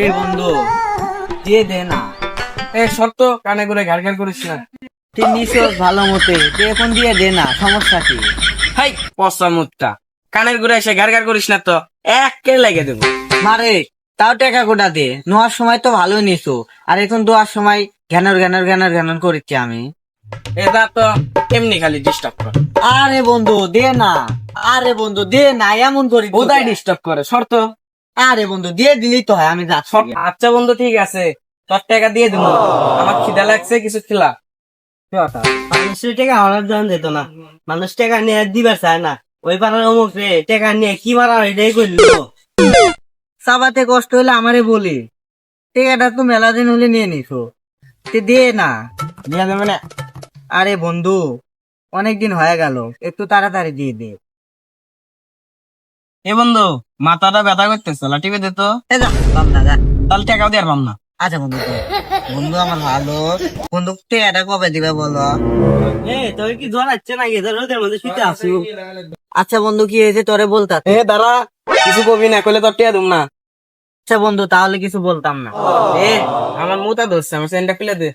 এ বন্ধু, দিয়ে দে না। এ শর্ত, কানে করে ঘাড় ঘাড় করিস না। তুই ভালো মতে দিয়ে দে না, সমস্যা কি? হাই কানের ঘুরে এসে ঘাড় ঘাড় করিস না তো লাগে দেবো। মারে তাও টাকা কোটা দে, নোয়ার সময় তো ভালো নিছো, আর এখন দোয়ার সময় ঘ্যানর ঘ্যানর ঘ্যানর ঘ্যানর করেছি আমি। এটা তো এমনি খালি ডিস্টার্ব করে। আরে বন্ধু, দে না। আরে বন্ধু, দে না, এমন করি কেন? ডিস্টার্ব করে? শর্ত? আরে বন্ধু দিয়ে দিলেই তো হয় আমি যাচ্ছি আচ্ছা বন্ধু ঠিক আছে। তোর টাকা দিয়ে দেবো। আমার খিদা লাগছে কিছু খিলা? মানুষের টাকা হওয়ার জন যেত না। মানুষ টাকা নিয়ে দিবার চায় না। ওই পাড়ার অমুক রে টাকা নিয়ে কি মারা এটাই করল চাবাতে কষ্ট হলে আমারে বলি। টাকাটা তো মেলা দিন হলে নিয়ে নিছো। তে দে না। দিয়ে দেবে না। আরে বন্ধু অনেক দিন হয়ে গেল। একটু তাড়াতাড়ি দিয়ে দে। এ বন্ধু মাথাটা ব্যথা করতেছে টিপে দে তো। এ যা, পাম না, যা। তাহলে টাকাও দিয়ে পাম না আচ্ছা বন্ধু বন্ধু। আমার ভালো। বন্ধু টাকাটা কবে দিবে বলো? এ তোর কি জ্বর আসছে নাকি? রোদের মধ্যে শুতে আসু আচ্ছা বন্ধু কি হয়েছে? তোরে বলতা এ দাঁড়া কিছু কবি না কইলে তোর টিয়া দুম না। আচ্ছা বন্ধু তাহলে কিছু বলতাম না। এ আমার মুতা ধরছে আমার সেন্টা খুলে দে।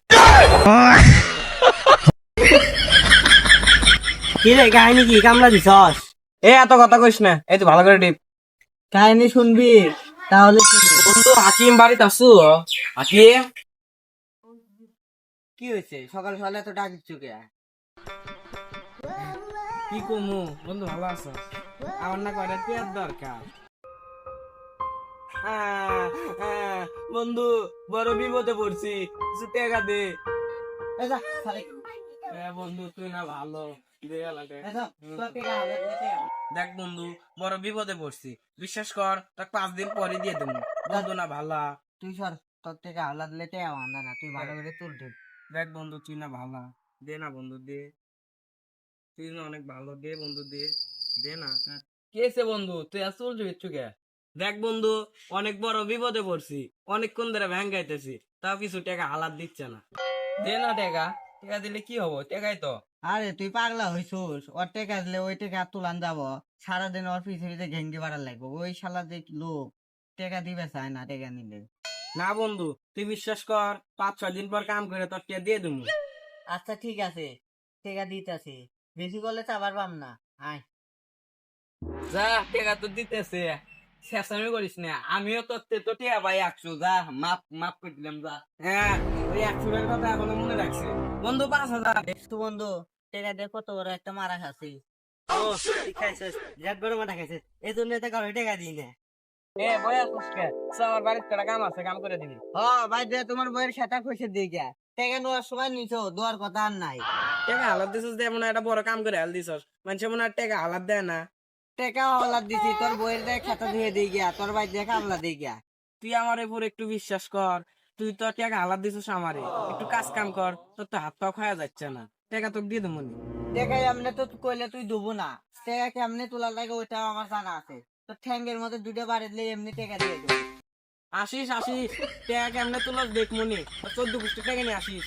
কি রে কাহিনী কি? কামলা দিছস? এ এত কথা কইস না। এই তো ভালো করে টিপ কাহিনী শুনবি তাহলে বন্ধু হাকিম বাড়িতে আসু হাকিম? কি হয়েছে? সকাল সকালে এত ডাক দিচ্ছ কে? কি কমু? বন্ধু ভালো আছো? আমার না কয়টা টিয়ার দরকার? আহ, আহ, বন্ধু বড় বিপদে পড়ছি। কিছু টাকা দে। বন্ধু তুই না ভালো। দেখ বন্ধু বড় বিপদে পড়ছি। বিশ্বাস কর তাক পাঁচ দিন পরে দিয়ে দেবো। বন্ধু না ভালা। তুই সর তোর থেকে দিলে টাকা বান্ধা না। তুই ভালো করে তুল দেখ বন্ধু তুই না ভালা। দে না বন্ধু দে। তুই না অনেক ভালো। দে বন্ধু দে। দে না। কেছে বন্ধু? তুই আর চলছো কিচ্ছু কে? দেখ বন্ধু অনেক বড় বিপদে পড়ছি। অনেকক্ষণ ধরে ভ্যাং গাইতেছি। তাও কিছু টাকা হালাত দিচ্ছে না। দে না টাকা। টাকা দিলে কি হব? টাকাই তো। আরে তুই পাগলা হইছস। ওর টাকা দিলে ওই টাকা তুলান যাব। সারাদিন ওর পিছে ঘেঙ্গি বাড়ার লাগবে। ওই শালা যে লোক টাকা দিবে চায় না টাকা নিলে। না বন্ধু তুই বিশ্বাস কর পাঁচ ছয় দিন পর কাম করে তোর টাকা দিয়ে দেবো আচ্ছা ঠিক আছে। টাকা দিতেছি। বেশি করলে তো আবার পাম না। আয়। যা টাকা তো দিতেছে। শেষামি করিস না? আমিও তোর তে তো টিয়া ভাই একশো যা মাপ মাপ করে দিলাম যা। হ্যাঁ ওই একশো টাকার কথা এখনও মনে রাখছে বন্ধু পাঁচ হাজার দেখছ বন্ধু টাকা দিয়ে কত বড় একটা মারা খাচ্ছি ও খাইছিস বিরাট বড় মাথা খাইছিস এই জন্য তো কারও টাকা দিই না এ বয়া কুসকে কাম আছে কাম করে দিবি। ও ভাই দে তোমার বইয়ের সেটা কইছে দিয়ে গিয়া টাকা নেওয়ার সময় নিছো দোয়ার কথা আর নাই। টাকা হালাত দিছিস দে মনে একটা বড় কাম করে হাল দিছস। মানুষ মনে হয় টাকা হালাত দেয় না টাকা হলার দিছি তোর বইয়ের দেখ খাতা ধুয়ে দিয়ে গিয়া তোর ভাই দেখ আমলা দিয়ে গিয়া। তুই আমার উপর একটু বিশ্বাস কর তুই তো টাকা দিছিস আমারে একটু কাজ কাম কর তোর তো হাত পা খাওয়া যাচ্ছে না টাকা তোকে দিয়ে দেবো। টাকা এমনি তো কইলে তুই দেবো না টাকা কেমনে তোলার লাগে ওইটাও আমার জানা আছে তো ঠ্যাঙ্গের মধ্যে দুটো বাড়ি দিলে এমনি টাকা দিয়ে দেবো। আসিস আসিস টাকা কেমনে তুলস দেখ মনে চোদ্দ পুষ্টি টাকা নিয়ে আসিস।